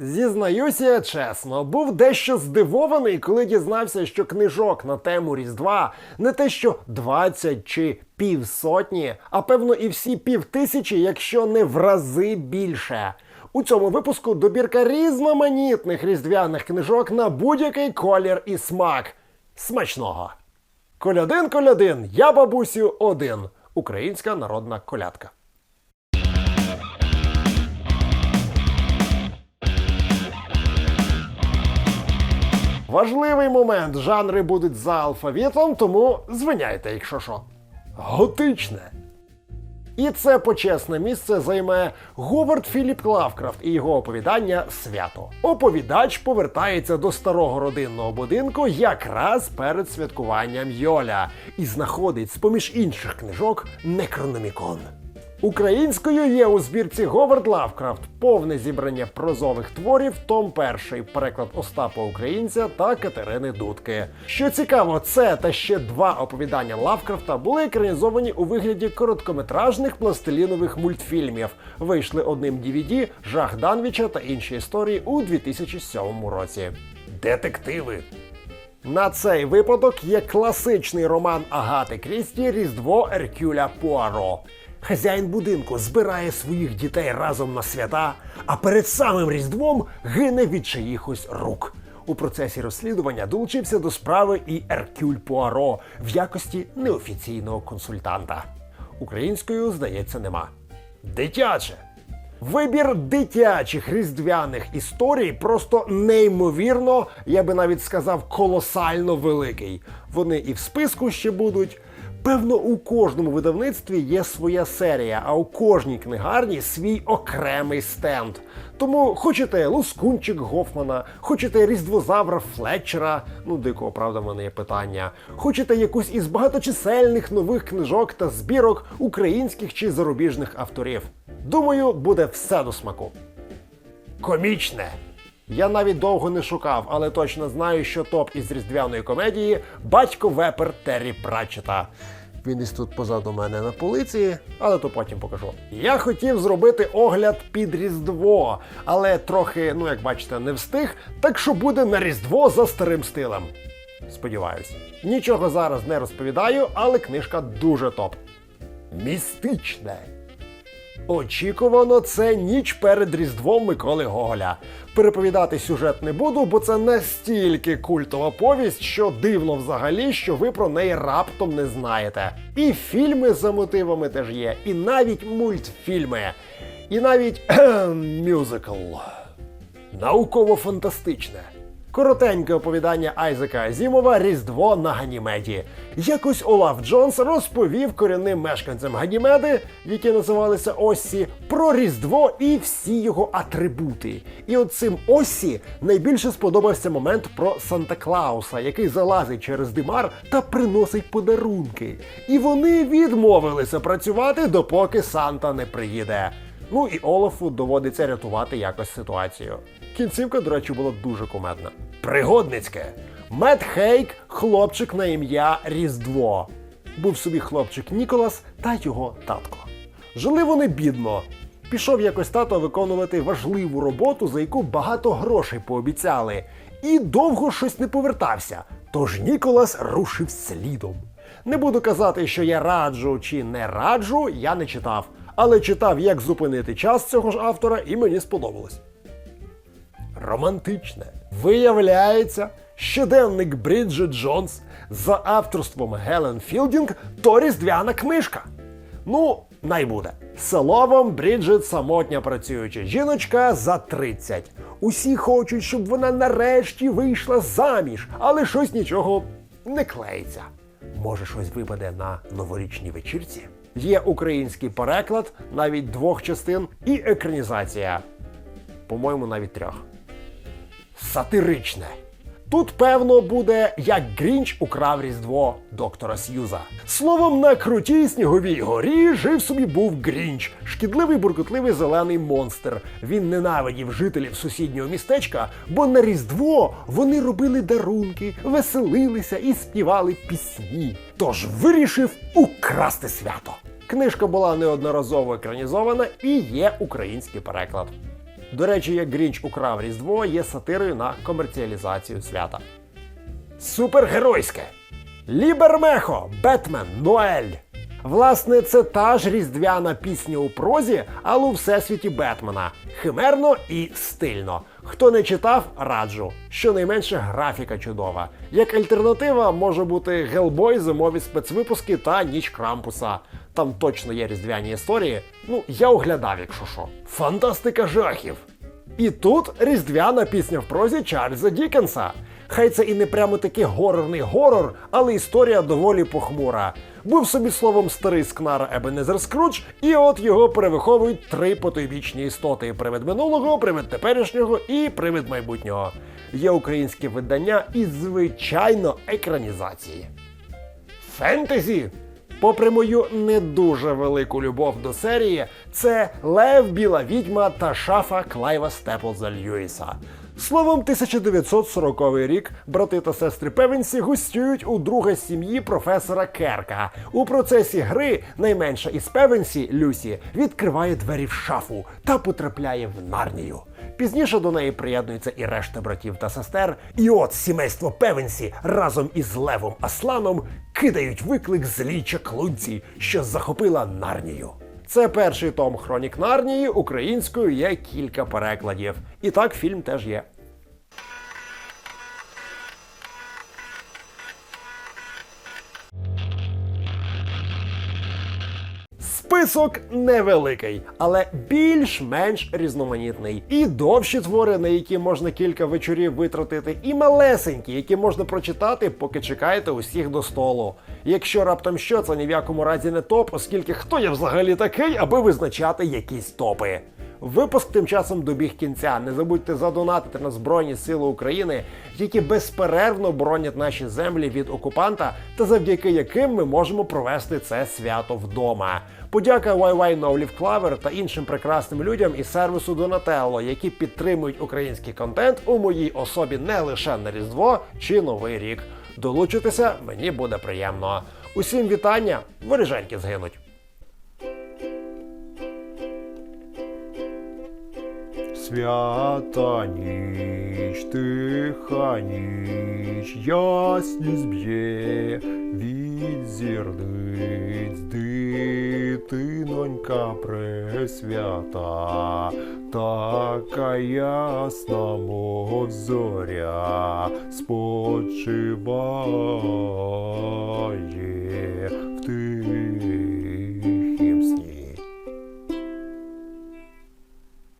Зізнаюся чесно, був дещо здивований, коли дізнався, що книжок на тему Різдва не те, що 20 чи півсотні, а певно і всі півтисячі, якщо не в рази більше. У цьому випуску добірка різноманітних різдвяних книжок на будь-який колір і смак. Смачного! Колядин, колядин, я бабусю один. Українська народна колядка. Важливий момент. Жанри будуть за алфавітом, тому звиняйте, якщо що. Готичне. І це почесне місце займе Говард Філіп Лавкрафт і його оповідання Свято. Оповідач повертається до старого родинного будинку якраз перед святкуванням Йоля і знаходить з-поміж інших книжок Некрономікон. Українською є у збірці Говард Лавкрафт повне зібрання прозових творів, том перший, переклад Остапа Українця та Катерини Дудки. Що цікаво, це та ще два оповідання Лавкрафта були екранізовані у вигляді короткометражних пластилінових мультфільмів. Вийшли одним DVD Жах Данвіча та інші історії у 2007 році. Детективи. На цей випадок є класичний роман Агати Крісті Різдво Еркюля Пуаро. Хазяїн будинку збирає своїх дітей разом на свята, а перед самим Різдвом гине від чиїхось рук. У процесі розслідування долучився до справи і Еркюль Пуаро в якості неофіційного консультанта. Українською, здається, нема. Дитяче. Вибір дитячих різдвяних історій просто неймовірно, я би навіть сказав, колосально великий. Вони і в списку ще будуть. Певно, у кожному видавництві є своя серія, а у кожній книгарні свій окремий стенд. Тому хочете лускунчик Гофмана, хочете різдвозавра Флетчера, ну дикого правда, в мене є питання. Хочете якусь із багаточисельних нових книжок та збірок українських чи зарубіжних авторів. Думаю, буде все до смаку. Комічне. Я навіть довго не шукав, але точно знаю, що топ із різдвяної комедії батько вепер Террі Пратчета. Він десь тут позаду мене на полиці, але то потім покажу. Я хотів зробити огляд під Різдво, але трохи, ну як бачите, не встиг, так що буде на Різдво за старим стилем. Сподіваюсь. Нічого зараз не розповідаю, але книжка дуже топ. Містичне. Очікувано, це ніч перед Різдвом Миколи Гоголя. Переповідати сюжет не буду, бо це настільки культова повість, що дивно взагалі, що ви про неї раптом не знаєте. І фільми за мотивами теж є, і навіть мультфільми, і навіть мюзикл. Науково-фантастичне. Коротеньке оповідання Айзека Азімова Різдво на Ганімеді. Якось Олаф Джонс розповів корінним мешканцям Ганімеди, які називалися Оссі, про Різдво і всі його атрибути. І от цим Оссі найбільше сподобався момент про Санта Клауса, який залазить через димар та приносить подарунки. І вони відмовилися працювати, допоки Санта не приїде. Ну і Олафу доводиться рятувати якось ситуацію. Кінцівка, до речі, була дуже кумедна. Пригодницьке. Мет Хейк, хлопчик на ім'я Різдво. Був собі хлопчик Ніколас та його татко. Жили вони бідно. Пішов якось тато виконувати важливу роботу, за яку багато грошей пообіцяли, і довго щось не повертався. Тож Ніколас рушив слідом. Не буду казати, що я раджу чи не раджу, я не читав, але читав, як зупинити час цього ж автора, і мені сподобалось. Романтичне. Виявляється, щоденник Бріджит Джонс за авторством Гелен Філдінг то різдвяна книжка. Ну, най буде. Словом, Бріджит самотня працююча жіночка за 30. Усі хочуть, щоб вона нарешті вийшла заміж, але щось нічого не клеїться. Може, щось випаде на новорічній вечірці? Є український переклад, навіть двох частин, і екранізація. По-моєму, навіть трьох сатиричне. Тут, певно, буде як Грінч украв Різдво доктора Сьюза. Словом, на крутій сніговій горі жив собі був Грінч, шкідливий буркотливий зелений монстр. Він ненавидів жителів сусіднього містечка, бо на Різдво вони робили дарунки, веселилися і співали пісні. Тож вирішив украсти свято. Книжка була неодноразово екранізована і є український переклад. До речі, як Грінч украв Різдво є сатирою на комерціалізацію свята. Супергеройське. Лібермехо, Бетмен, Ноель. Власне, це та ж різдвяна пісня у прозі, але у всесвіті Бетмена. Химерно і стильно. Хто не читав, раджу. Щонайменше графіка чудова. Як альтернатива може бути Гелбой, зимові спецвипуски та ніч Крампуса. Там точно є різдвяні історії. Ну, я оглядав, якщо що. Фантастика жахів. І тут різдвяна пісня в прозі Чарльза Дікенса. Хай це і не прямо такий горорний горор, але історія доволі похмура. Був собі словом старий скнар Ебенезер Скрудж, і от його перевиховують три потойбічні істоти: привид минулого, привид теперішнього і привид майбутнього. Є українське видання і, звичайно, екранізації. Фентезі. Попри мою не дуже велику любов до серії, це Лев, Біла Відьма та шафа Клайва Степлза Льюіса. Словом, 1940 рік брати та сестри Певенсі гостюють у друга сім'ї професора Керка. У процесі гри найменша із Певенсі Люсі відкриває двері в шафу та потрапляє в нарнію. Пізніше до неї приєднуються і решта братів та сестер. І от сімейство Певенсі разом із Левом Асланом кидають виклик злій чаклунці, що захопила Нарнію. Це перший том Хронік Нарнії. Українською є кілька перекладів. І так фільм теж є. Список невеликий, але більш-менш різноманітний. І довші твори, на які можна кілька вечорів витратити, і малесенькі, які можна прочитати, поки чекаєте усіх до столу. Якщо раптом що, це ні в якому разі не топ, оскільки хто я взагалі такий, аби визначати якісь топи. Випуск тим часом добіг кінця. Не забудьте задонатити на Збройні Сили України, які безперервно боронять наші землі від окупанта, та завдяки яким ми можемо провести це свято вдома. Подяка YY Leaf Clover та іншим прекрасним людям із сервісу Donatello, які підтримують український контент у моїй особі не лише на Різдво чи Новий рік. Долучитися мені буде приємно. Усім вітання, воріженьки згинуть. Свята ніч, тиха ніч, ясність б'є від зірниць, дитинонька пресвята, така ясна, мов зоря, спочиває